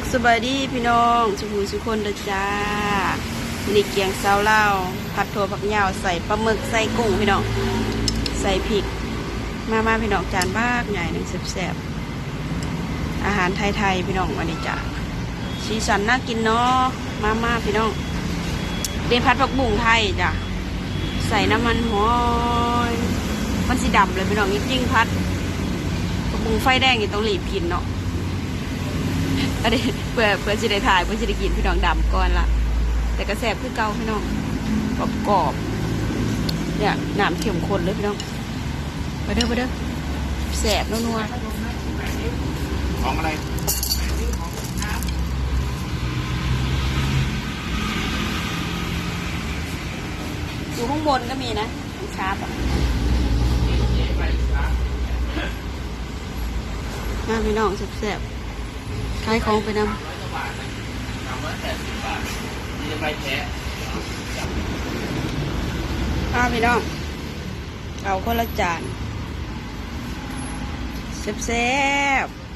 สุขสบายดีพี่น้องสุขูสุคนเด้อจ้านี่เกียงเซาเล่าผัดถั่วผักยาวใส่ปลาหมึกใส่กุ้งพี่น้อง ใส่พริก มามาพี่น้องจานบ้ากใหญ่หนึ่งแซ่บๆอาหารไทยๆพี่น้องวันนี้จ้าสีสันน่ากินเนาะมามาพี่น้องเดนพัดผักบุ้งไทยจ้ะใส่น้ำมันหอยมันสีดำเลยพี่น้องจริงๆพัดผักบุ้งไฟแดงนี่ต้องรีบกินเนาะ อันนี้เพื่อเพื่อจะได้ถ่ายเพื่อจะได้กินพี่น้องดำก่อนละแต่กระแสบคือเก่าพี่น้องกรอบกรอบๆเนี่ยน้ำเข้มข้นเลยพี่น้องไปเด้อไปเด้อแสบนัวของอะไรๆอยู่ข้างบนก็มีนะของชาร์ปอะมาพี่น้องแสบๆ ขายของไปนำสามร้อยแปดสิบบาทนี่ใบแท้มาพี่น้องเอาคนละจานแซ่บๆ